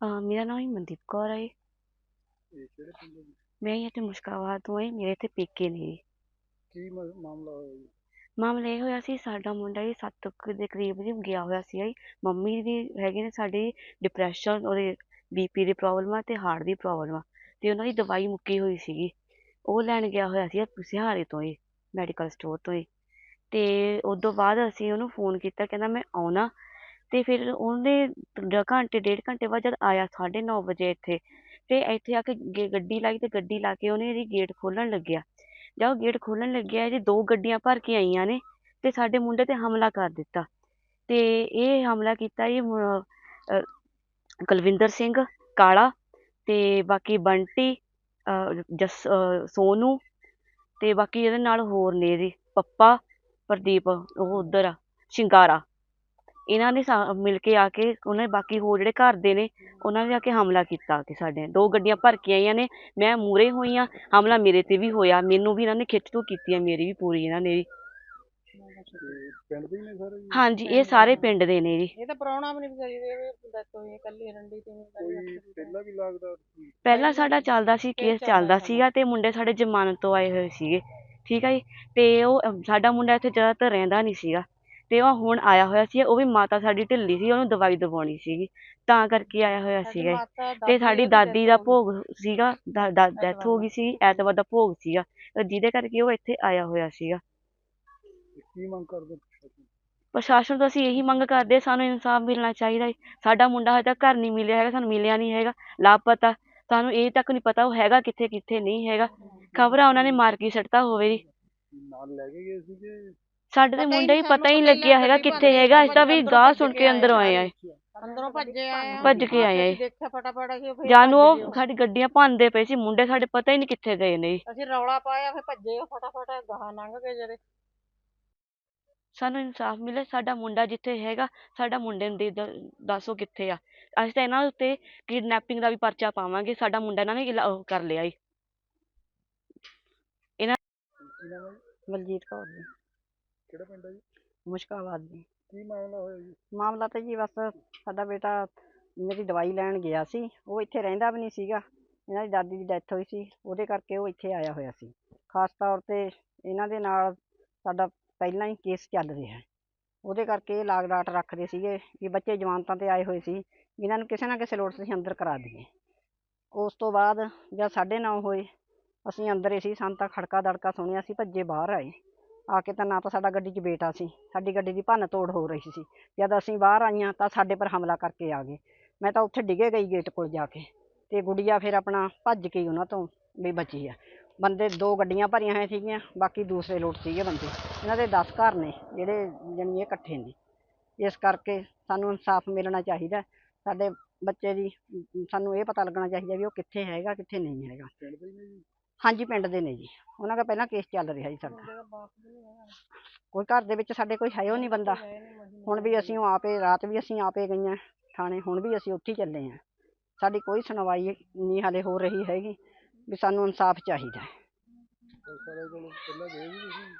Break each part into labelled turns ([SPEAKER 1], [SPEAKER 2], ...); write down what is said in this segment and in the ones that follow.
[SPEAKER 1] ਅਹ ਮੇਰਾ ਨਾਮ ਮਨਦੀਪ ਕੌਰ ਹੈ
[SPEAKER 2] ਇਹ ਕਿਹੜੇ ਪਿੰਡ ਦੇ?
[SPEAKER 1] ਮੈਂ ਇੱਥੇ ਮੁਸ਼ਕਾਬਾਦ ਤੋਂ ਹਾਂ ਮੇਰੇ ਇੱਥੇ ਪੇਕੇ ਨੇ ਜੀ।
[SPEAKER 2] ਕੀ ਮ- ਮਾਮਲਾ ਹੋਇਆ ਜੀ
[SPEAKER 1] ਮਾਮਲਾ ਇਹ ਹੋਇਆ ਸੀ ਸਾਡਾ ਮੁੰਡਾ ਜੀ ਸੱਤ ਕੁ ਦੇ ਕਰੀਬ ਜੀ ਗਿਆ ਹੋਇਆ ਸੀ ਜੀ ਮੰਮੀ ਦੀ ਹੈਗੇ ਨੇ ਸਾਡੀ ਡਿਪਰੈਸ਼ਨ ਉਹਦੇ ਬੀਪੀ ਦੀ ਪ੍ਰੋਬਲਮ ਆ ਤੇ ਹਾਰਟ ਦੀ ਪ੍ਰੋਬਲਮ ਆ ਤੇ ਉਹਨਾਂ ਦੀ ਦਵਾਈ ਮੁੱਕੀ ਹੋਈ ਸੀਗੀ ਉਹ ਲੈਣ ਗਿਆ ਹੋਇਆ ਸੀ ਸਿਹਾਰੇ ਤੋਂ ਹੀ ਮੈਡੀਕਲ ਸਟੋਰ ਤੋਂ ਹੀ ਤੇ ਉਦੋਂ ਬਾਅਦ ਅਸੀਂ ਉਹਨੂੰ ਫੋਨ ਕੀਤਾ ਕਹਿੰਦਾ ਮੈਂ ਆਉਣਾ ਅਤੇ ਫਿਰ ਉਹਨੇ ਘੰਟੇ, ਡੇਢ ਘੰਟੇ ਬਾਅਦ ਜਦ ਆਇਆ 9:30 ਵਜੇ ਇੱਥੇ ਅਤੇ ਇੱਥੇ ਆ ਕੇ ਗੇ- ਗੱਡੀ ਲਾਈ ਅਤੇ ਗੱਡੀ ਲਾ ਕੇ ਉਹਨੇ ਇਹਦੀ ਗੇਟ ਖੋਲਣ ਲੱਗਿਆ। ਜਦ ਉਹ ਗੇਟ ਖੋਲਣ ਲੱਗਿਆ, ਇਹਦੀ ਦੋ ਗੱਡੀਆਂ ਭਰ ਕੇ ਆਈਆਂ ਨੇ ਅਤੇ ਸਾਡੇ ਮੁੰਡੇ ਤੇ ਹਮਲਾ ਕਰ ਦਿੱਤਾ। ਅਤੇ ਇਹ ਹਮਲਾ ਕੀਤਾ ਜੀ ਕੁਲਵਿੰਦਰ ਸਿੰਘ ਕਾਲਾ ਅਤੇ ਬਾਕੀ ਬੰਟੀ ਜਸ ਸੋਨੂੰ ਅਤੇ ਬਾਕੀ ਇਹਦੇ ਨਾਲ ਹੋਰ ਨੇ ਜੀ ਪੱਪਾ, ਪ੍ਰਦੀਪ, ਉਹ ਉੱਧਰ ਆ, ਸ਼ਿੰਗਾਰਾ। ਇਹਨਾਂ ਨੇ ਸਾ- ਮਿਲ ਕੇ ਆ ਕੇ ਉਹਨਾਂ ਨੇ ਬਾਕੀ ਹੋਰ ਜਿਹੜੇ ਘਰ ਦੇ ਨੇ ਉਹਨਾਂ ਨੇ ਆ ਕੇ ਹਮਲਾ ਕੀਤਾ ਆ ਕੇ ਸਾਡੇ। ਦੋ ਗੱਡੀਆਂ ਭਰ ਕੇ ਆਈਆਂ ਨੇ ਮੈਂ ਮੂਹਰੇ ਹੋਈ ਆ ਹਮਲਾ ਮੇਰੇ ਤੇ ਵੀ ਹੋਇਆ ਮੈਨੂੰ ਵੀ ਇਹਨਾਂ ਨੇ ਖਿੱਚ ਤੂ ਕੀਤੀ ਆ ਮੇਰੀ ਵੀ ਪੂਰੀ ਇਹਨਾਂ ਨੇ ਵੀ।
[SPEAKER 2] ਤੇ ਪਿੰਡ ਦੇ ਹੀ ਨੇ ਸਾਰੇ ਜੀ
[SPEAKER 1] ਹਾਂਜੀ ਇਹ ਸਾਰੇ ਪਿੰਡ ਦੇ ਨੇ ਜੀ।
[SPEAKER 3] ਇਹ ਤਾਂ ਪ੍ਰਾਹੁਣਾ ਵੀ ਨਹੀਂ ਵਿਚਾਰੀ ਦੇ ਇਹ ਡੈਥ ਹੋਈ ਹੈ ਇਕੱਲੀ ਰੰਡੀ ਤੇ
[SPEAKER 2] ਕੋਈ ਪਹਿਲਾਂ ਵੀ ਲੱਗਦਾ ਸੀ?
[SPEAKER 1] ਪਹਿਲਾਂ ਸਾਡਾ ਚੱਲਦਾ ਸੀ ਕੇਸ ਚੱਲਦਾ ਸੀਗਾ ਤੇ ਮੁੰਡੇ ਸਾਡੇ ਜ਼ਮਾਨਤ ਤੋਂ ਆਏ ਹੋਏ ਸੀਗੇ। ਠੀਕ ਆ ਜੀ? ਤੇ ਉਹ ਸਾਡਾ ਮੁੰਡਾ ਇੱਥੇ ਜ਼ਿਆਦਾਤਰ ਰਹਿੰਦਾ ਨਹੀਂ ਸੀਗਾ। ਤੇ ਉਹ ਹੁਣ ਆਇਆ ਹੋਇਆ ਸੀ ਉਹ ਵੀ ਮਾਤਾ ਸਾਡੀ ਢਿੱਲੀ ਸੀ ਉਹਨੂੰ ਦਵਾਈ ਦਵਾਉਣੀ ਸੀਗੀ ਤਾਂ ਕਰਕੇ ਆਇਆ ਹੋਇਆ ਸੀਗਾ। ਤੇ ਸਾਡੀ ਦਾਦੀ ਦਾ ਭੋਗ ਸੀਗਾ ਡੈਥ ਹੋ ਗਈ ਸੀ ਐਤਵਾਰ ਦਾ ਭੋਗ ਸੀਗਾ ਤੇ ਜਿਹਦੇ ਕਰਕੇ ਉਹ ਇੱਥੇ ਆਇਆ ਹੋਇਆ ਸੀਗਾ।
[SPEAKER 2] ਤੇ ਕੀ ਮੰਗ ਕਰਦੇ ਪ੍ਰਸ਼ਾਸਨ?
[SPEAKER 1] ਪ੍ਰਸ਼ਾਸਨ ਤੋਂ ਅਸੀਂ ਇਹੀ ਮੰਗ ਕਰਦੇ ਹਾਂ, ਸਾਨੂੰ ਇਨਸਾਫ ਮਿਲਣਾ ਚਾਹੀਦਾ ਹੈ। ਸਾਡਾ ਮੁੰਡਾ ਹਜੇ ਤੱਕ ਘਰ ਨਹੀਂ ਮਿਲਿਆ ਹੈਗਾ ਸਾਨੂੰ ਮਿਲਿਆ ਨਹੀਂ ਹੈਗਾ ਲਾਪਤਾ। ਸਾਨੂੰ ਇਹ ਤੱਕ ਨਹੀਂ ਪਤਾ ਉਹ ਹੈਗਾ ਕਿੱਥੇ ਕਿੱਥੇ ਨਹੀਂ ਹੈਗਾ। ਖਬਰਾਂ ਉਹਨਾਂ ਨੇ ਮਾਰ ਕੇ ਸੱਟਤਾ ਹੋਵੇ ਜੀ।
[SPEAKER 2] ਨਾਲ ਲੈ ਕੇ ਗਏ ਸੀਗੇ
[SPEAKER 1] ਸਾਡੇ ਤੇ ਮੁੰਡੇ ਹੀ ਪਤਾ ਹੀ ਲੱਗਿਆ ਹੈਗਾ ਕਿੱਥੇ ਹੈਗਾ ਅਸੀਂ ਤਾਂ ਵੀ ਗਾਹ ਸੁਣ
[SPEAKER 3] ਕੇ
[SPEAKER 1] ਅੰਦਰੋਂ ਆਏ ਆ।
[SPEAKER 3] ਅੰਦਰੋਂ ਭੱਜੇ ਆਏ ਆ।
[SPEAKER 1] ਭੱਜ ਕੇ ਆਏ ਆ ਜੀ।
[SPEAKER 3] ਦੇਖਿਆ ਫਟਾਫਟ ਅਸੀਂ ਫਿਰ
[SPEAKER 1] ਜਾਨੂੰ
[SPEAKER 3] ਭੱਜ ਗਏ।
[SPEAKER 1] ਉਹ ਸਾਡੀ ਗੱਡੀਆਂ ਭੰਨਦੇ ਪਏ ਸੀ ਮੁੰਡੇ ਸਾਡੇ ਪਤਾ ਹੀ ਨਹੀਂ ਕਿੱਥੇ ਗਏ ਨੇ। ਜੀ
[SPEAKER 3] ਅਸੀਂ ਰੌਲਾ ਪਾਇਆ ਫਿਰ ਭੱਜੇ ਉਹ ਫਟਾਫਟ ਗਾਹਾਂ ਲੰਘ ਗਏ ਜਿਹੜੇ।
[SPEAKER 1] ਸਾਨੂੰ ਇਨਸਾਫ ਮਿਲੇ ਸਾਡਾ ਮੁੰਡਾ ਜਿੱਥੇ ਹੈਗਾ ਸਾਡਾ ਮੁੰਡੇ ਨੂੰ ਦੇ ਦੱਸੋ ਕਿੱਥੇ ਆ। ਅਸੀਂ ਤਾਂ ਇਹਨਾਂ ਉੱਤੇ ਕਿਡਨੈਪਿੰਗ ਦਾ ਵੀ ਪਰਚਾ ਪਾਵਾਂਗੇ ਸਾਡਾ ਮੁੰਡਾ ਇਹਨਾਂ ਨੇ ਇਲਾ- ਉਹ ਕਰ ਲਿਆ ਜੀ
[SPEAKER 3] ਬਲਜੀਤ ਕੌਰ ਜੀ।
[SPEAKER 2] ਕਿਹੜਾ ਪਿੰਡ ਹੈ ਜੀ?
[SPEAKER 3] ਮੁਸ਼ਕਾਬਾਦ ਜੀ।
[SPEAKER 2] ਕੀ ਮਾਮਲਾ ਹੋਇਆ ਜੀ?
[SPEAKER 3] ਮਾਮਲਾ ਤਾਂ ਜੀ ਬਸ ਸਾਡਾ ਬੇਟਾ ਮੇਰੀ ਦਵਾਈ ਲੈਣ ਗਿਆ ਸੀ ਉਹ ਇੱਥੇ ਰਹਿੰਦਾ ਵੀ ਨਹੀਂ ਸੀਗਾ। ਇਹਨਾਂ ਦੀ ਦਾਦੀ ਦੀ ਡੈਥ ਹੋਈ ਸੀ ਉਹਦੇ ਕਰਕੇ ਉਹ ਇੱਥੇ ਆਇਆ ਹੋਇਆ ਸੀ। ਖਾਸ ਤੌਰ ਤੇ ਇਹਨਾਂ ਦੇ ਨਾਲ ਸਾਡਾ ਪਹਿਲਾਂ ਹੀ ਕੇਸ ਚੱਲ ਰਿਹਾ ਹੈ। ਉਹਦੇ ਕਰਕੇ ਇਹ ਲਾਗ ਡਾਟ ਰੱਖਦੇ ਸੀਗੇ ਵੀ ਬੱਚੇ ਜਮਾਨਤਾਂ ਤੇ ਆਏ ਹੋਏ ਸੀ ਇਹਨਾਂ ਨੂੰ ਕਿਸੇ ਨਾ ਕਿਸੇ ਲੋੜ ਅਸੀਂ ਅੰਦਰ ਕਰਾ ਦਈਏ। ਉਸ ਤੋਂ ਬਾਅਦ ਜਦ ਸਾਢੇ ਨੌ ਹੋਏ ਅਸੀਂ ਅੰਦਰ ਹੀ ਸੀ ਸਾਨੂੰ ਤਾਂ ਖੜਕਾ ਦੜਕਾ ਸੁਣਿਆ ਸੀ ਭੱਜੇ ਬਾਹਰ ਆਏ। ਆ ਕੇ ਤਾਂ ਨਾ ਤਾਂ ਸਾਡਾ ਗੱਡੀ 'ਚ ਬੇਟਾ ਸੀ, ਸਾਡੀ ਗੱਡੀ ਦੀ ਭੰਨ ਤੋੜ ਹੋ ਰਹੀ ਸੀ। ਜਦ ਅਸੀਂ ਬਾਹਰ ਆਈਆਂ ਤਾਂ ਸਾਡੇ ਪਰ ਹਮਲਾ ਕਰਕੇ ਆ ਗਏ। ਮੈਂ ਤਾਂ ਉੱਥੇ ਡਿੱਗੇ ਗਈ ਗੇਟ ਕੋਲ ਜਾ ਕੇ ਤੇ ਗੁੜੀਆ ਫਿਰ ਆਪਣਾ ਭੱਜ ਕੇ ਉਹਨਾਂ ਤੋਂ ਵੀ ਬਚੀ ਆ। ਬੰਦੇ ਦੋ ਗੱਡੀਆਂ ਭਰੀਆਂ ਹੋਈਆਂ ਸੀਗੀਆਂ, ਬਾਕੀ ਦੂਸਰੇ ਲੋਟ ਸੀਗੇ ਬੰਦੇ। ਇਹਨਾਂ ਦੇ 10 ਘਰ ਨੇ, ਜਿਹੜੇ ਜਾਣੀ ਇਹ ਇਕੱਠੇ ਨੇ। ਇਸ ਕਰਕੇ ਸਾਨੂੰ ਇਨਸਾਫ ਮਿਲਣਾ ਚਾਹੀਦਾ। ਸਾਡੇ ਬੱਚੇ ਦੀ, ਸਾਨੂੰ ਇਹ ਪਤਾ ਲੱਗਣਾ ਚਾਹੀਦਾ ਵੀ ਉਹ ਕਿੱਥੇ ਹੈਗਾ, ਕਿੱਥੇ ਨਹੀਂ ਹੈਗਾ। ਹਾਂਜੀ ਪਿੰਡ ਦੇ ਨੇ ਜੀ। ਉਹਨਾਂ ਦਾ ਪਹਿਲਾਂ ਕੇਸ ਚੱਲ ਰਿਹਾ ਜੀ ਸਾਡਾ। ਕੋਈ ਘਰ ਦੇ ਵਿੱਚ ਸਾਡੇ ਕੋਈ ਹੈ ਉਹ ਨਹੀਂ ਬੰਦਾ। ਹੁਣ ਵੀ ਅਸੀਂ ਉਹ ਆਪੇ ਰਾਤ ਵੀ ਅਸੀਂ ਆਪੇ ਗਈਆਂ ਥਾਣੇ ਹੁਣ ਵੀ ਅਸੀਂ ਉੱਥੇ ਹੀ ਚੱਲੇ ਹਾਂ। ਸਾਡੀ ਕੋਈ ਸੁਣਵਾਈ ਨਹੀਂ ਹਾਲੇ ਹੋ ਰਹੀ ਹੈਗੀ ਵੀ ਸਾਨੂੰ ਇਨਸਾਫ ਚਾਹੀਦਾ ਹੈ।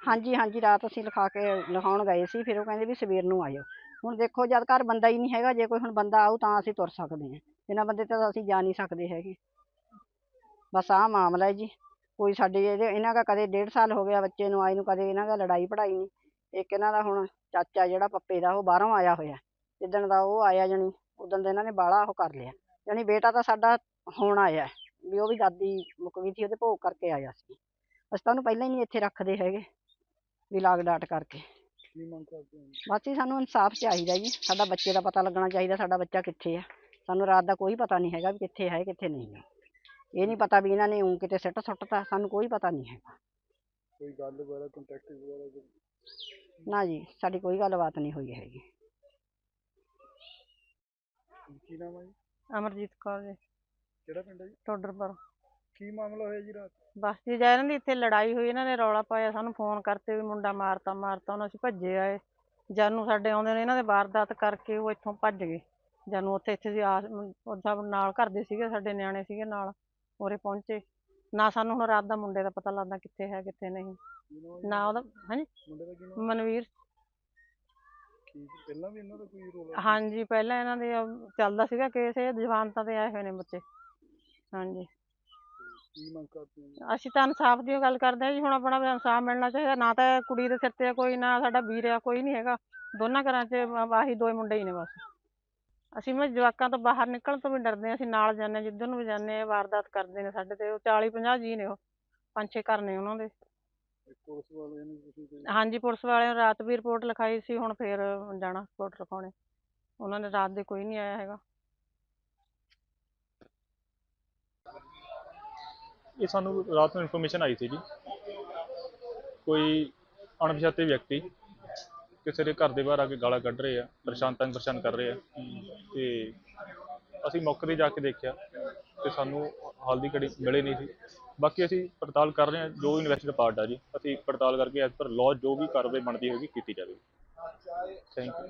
[SPEAKER 3] ਹਾਂਜੀ ਹਾਂਜੀ ਰਾਤ ਅਸੀਂ ਲਿਖਾ ਕੇ ਲਿਖਾਉਣ ਗਏ ਸੀ ਫਿਰ ਉਹ ਕਹਿੰਦੇ ਵੀ ਸਵੇਰ ਨੂੰ ਆਇਓ। ਹੁਣ ਦੇਖੋ ਜਦ ਘਰ ਬੰਦਾ ਹੀ ਨਹੀਂ ਹੈਗਾ ਜੇ ਕੋਈ ਹੁਣ ਬੰਦਾ ਆਊ ਤਾਂ ਅਸੀਂ ਤੁਰ ਸਕਦੇ ਹਾਂ। ਬਿਨਾਂ ਬੰਦੇ ਤੇ ਤਾਂ ਅਸੀਂ ਜਾ ਨਹੀਂ ਸਕਦੇ ਹੈਗੇ। ਬਸ ਆਹ ਮਾਮਲਾ ਹੈ ਜੀ। ਕੋਈ ਸਾਡੇ ਇਹਦੇ ਇਹਨਾਂ ਦਾ ਕਦੇ ਡੇਢ ਸਾਲ ਹੋ ਗਿਆ ਬੱਚੇ ਨੂੰ ਆਏ ਨੂੰ ਕਦੇ ਇਹਨਾਂ ਦਾ ਲੜਾਈ ਪੜਾਈ ਨਹੀਂ। ਇੱਕ ਇਹਨਾਂ ਦਾ ਹੁਣ ਚਾਚਾ ਜਿਹੜਾ ਪੱਪੇ ਦਾ ਉਹ ਬਾਹਰੋਂ ਆਇਆ ਹੋਇਆ। ਜਿੱਦਣ ਦਾ ਉਹ ਆਇਆ ਜਣੀ ਉਦੋਂ ਦਾ ਇਹਨਾਂ ਨੇ ਬਾਹਲਾ ਉਹ ਕਰ ਲਿਆ। ਜਾਣੀ ਬੇਟਾ ਤਾਂ ਸਾਡਾ ਹੁਣ ਆਇਆ ਵੀ ਉਹ ਵੀ ਦਾਦੀ ਮੁੱਕ ਗਈ ਸੀ ਉਹਦੇ ਭੋਗ ਕਰਕੇ ਆਇਆ ਸੀ। ਅਸੀਂ ਤਾਂ ਉਹਨੂੰ ਪਹਿਲਾਂ ਹੀ ਨਹੀਂ ਇੱਥੇ ਰੱਖਦੇ ਹੈਗੇ ਵੀ ਲਾਗ ਡਾਟ ਕਰਕੇ।
[SPEAKER 2] ਕੀ ਮੰਗ ਕਰਦੇ ਹੋ?
[SPEAKER 3] ਬਸ ਜੀ ਸਾਨੂੰ ਇਨਸਾਫ ਚਾਹੀਦਾ ਜੀ। ਸਾਡਾ ਬੱਚੇ ਦਾ ਪਤਾ ਲੱਗਣਾ ਚਾਹੀਦਾ ਸਾਡਾ ਬੱਚਾ ਕਿੱਥੇ ਆ। ਸਾਨੂੰ ਰਾਤ ਦਾ ਕੋਈ ਪਤਾ ਨਹੀਂ ਹੈਗਾ ਵੀ ਕਿੱਥੇ ਹੈ ਕਿੱਥੇ ਨਹੀਂ ਹੈ ਇਹ ਨਹੀਂ ਪਤਾ ਵੀ ਇਹਨਾਂ ਨੇ ਉਂ ਕਿਤੇ ਸਿੱਟ ਸੁੱਟਤਾ ਸਾਨੂੰ ਕੋਈ ਪਤਾ ਨਹੀਂ ਹੈਗਾ।
[SPEAKER 2] ਕੋਈ ਗੱਲ ਵਗੈਰਾ ਕੰਟੈਕਟ ਵਗੈਰਾ ਕੋਈ-
[SPEAKER 3] ਨਾ ਜੀ ਸਾਡੀ ਕੋਈ ਗੱਲਬਾਤ ਨਹੀਂ ਹੋਈ ਹੈਗੀ।
[SPEAKER 2] ਕੀ ਨਾਮ ਹੈ ਜੀ?
[SPEAKER 4] ਅਮਰਜੀਤ ਕੌਰ ਜੀ।
[SPEAKER 2] ਕਿਹੜਾ ਪਿੰਡ ਹੈ ਜੀ?
[SPEAKER 4] ਟੋਡਰਪੁਰ।
[SPEAKER 2] ਕੀ ਮਾਮਲਾ ਹੋਇਆ ਜੀ ਰਾਤ?
[SPEAKER 4] ਬਸ ਜੀ ਜਦ ਇਹਨਾਂ ਦੀ ਇੱਥੇ ਲੜਾਈ ਹੋਈ ਇਹਨਾਂ ਨੇ ਰੌਲਾ ਪਾਇਆ ਸਾਨੂੰ ਫੋਨ ਕਰਤੇ ਵੀ ਮੁੰਡਾ ਮਾਰਤਾ ਮਾਰਤਾ ਹੁਣ ਅਸੀਂ ਭੱਜੇ ਆਏ। ਜਾਨੂੰ ਸਾਡੇ ਆਉਂਦੇ ਨੇ ਇਹਨਾਂ ਦੇ ਵਾਰਦਾਤ ਕਰਕੇ ਉਹ ਇੱਥੋਂ ਭੱਜ ਗਏ। ਜਾਨੂੰ ਉੱਥੇ ਇੱਥੇ ਸੀ ਆਸ ਉਹਦਾ ਨਾਲ ਘਰ ਦੇ ਸੀਗੇ ਸਾਡੇ ਨਿਆਣੇ ਸੀਗੇ ਨਾਲ। ਉਰੇ ਪਹੁੰਚੇ। ਨਾ ਸਾਨੂੰ ਹੁਣ ਰਾਤ ਦਾ ਮੁੰਡੇ ਦਾ ਪਤਾ ਲੱਗਦਾ ਕਿੱਥੇ ਹੈ ਕਿੱਥੇ ਨਹੀਂ? ਨਾ ਉਹਦਾ ਹਾਂਜੀ?
[SPEAKER 2] ਮੁੰਡੇ ਦਾ ਕੀ ਨਾਮ?
[SPEAKER 4] ਮਨਵੀਰ।
[SPEAKER 2] ਕੀ ਪਹਿਲਾਂ ਵੀ ਇਹਨਾਂ ਦਾ ਕੋਈ ਰੋਲ
[SPEAKER 4] ਹਾਂਜੀ ਪਹਿਲਾਂ ਇਹਨਾਂ ਦੇ ਚੱਲਦਾ ਸੀਗਾ ਕੇਸ ਇਹ ਜਵਾਨਤਾਂ ਤੇ ਆਏ ਹੋਏ ਨੇ ਬੱਚੇ। ਹਾਂਜੀ।
[SPEAKER 2] ਕੀ ਮੰਗ ਕਰਦੇ ਹੋ?
[SPEAKER 4] ਅਸੀਂ ਤਾਂ ਇਨਸਾਫ ਦੀ ਗੱਲ ਕਰਦੇ ਹਾਂ ਜੀ ਹੁਣ ਆਪਣਾ ਵੀ ਇਨਸਾਫ ਮਿਲਣਾ ਚਾਹੀਦਾ। ਨਾ ਤਾਂ ਕੁੜੀ ਦੇ ਸਿਰ ਤੇ ਕੋਈ ਨਾ ਸਾਡਾ ਵੀਰ ਆ ਕੋਈ ਨਹੀਂ ਹੈਗਾ। ਦੋਨਾਂ ਘਰਾਂ 'ਚ ਆਹੀ ਦੋਏ ਮੁੰਡੇ ਹੀ ਨੇ ਬਸ। ਅਸੀਂ ਮੈਂ ਜਵਾਕਾਂ ਤੋਂ ਬਾਹਰ ਨਿਕਲਣ ਤੋਂ ਵੀ ਡਰਦੇ ਹਾਂ ਅਸੀਂ ਨਾਲ ਜਾਂਦੇ ਹਾਂ ਜਿੱਧਰ ਨੂੰ ਵੀ ਜਾਂਦੇ ਹਾਂ ਵਾਰਦਾਤ ਕਰਦੇ ਨੇ ਸਾਡੇ ਤੇ ਉਹ 40 50 ਜੀ ਨੇ ਉਹ ਪੰਜ ਛੇ ਘਰ ਨੇ ਉਹਨਾਂ ਦੇ।
[SPEAKER 2] ਪੁਲਿਸ ਵਾਲਿਆਂ ਨੂੰ ਤੁਸੀਂ ਕੋਈ
[SPEAKER 4] ਹਾਂਜੀ ਪੁਲਿਸ ਵਾਲਿਆਂ ਨੇ ਰਾਤ ਵੀ ਰਿਪੋਰਟ ਲਿਖਾਈ ਸੀ ਹੁਣ ਫੇਰ ਜਾਣਾ ਰਿਪੋਰਟ ਲਿਖਾਉਣੇ। ਉਹਨਾਂ ਨੇ ਰਾਤ ਦੇ ਕੋਈ ਨਹੀਂ ਆਇਆ ਹੈਗਾ।
[SPEAKER 5] ਇਹ ਸਾਨੂੰ ਰਾਤ ਨੂੰ ਇਨਫੋਰਮੇਸ਼ਨ ਆਈ ਸੀ ਜੀ। ਕੋਈ ਅਣਪਛਾਤੇ ਵਿਅਕਤੀ ਕਿਸੇ ਦੇ ਘਰ ਦੇ ਬਾਹਰ ਆ ਕੇ ਗਾਲਾਂ ਕੱਢ ਰਹੇ ਆ, ਪਰੇਸ਼ਾਨ ਤੰਗ ਪਰੇਸ਼ਾਨ ਕਰ ਰਹੇ ਆ। ਤੇ ਅਸੀਂ ਮੌਕੇ ਤੇ ਜਾ ਕੇ ਦੇਖਿਆ ਤੇ ਸਾਨੂੰ ਹਾਲ ਦੀ ਘੜੀ ਮਿਲੇ ਨਹੀਂ ਸੀ। ਬਾਕੀ ਅਸੀਂ ਪੜਤਾਲ ਕਰ ਰਹੇ ਹਾਂ, ਜੋ ਇਨਵੈਸਟੀਗੇਟ ਪਾਰਟ ਆ ਜੀ। ਅਸੀਂ ਪੜਤਾਲ ਕਰਕੇ ਐਸ ਪਰ ਲਾਅ ਜੋ ਵੀ ਕਾਰਵਾਈ ਬਣਦੀ ਹੋਏਗੀ ਕੀਤੀ ਜਾਵੇਗੀ। Thank you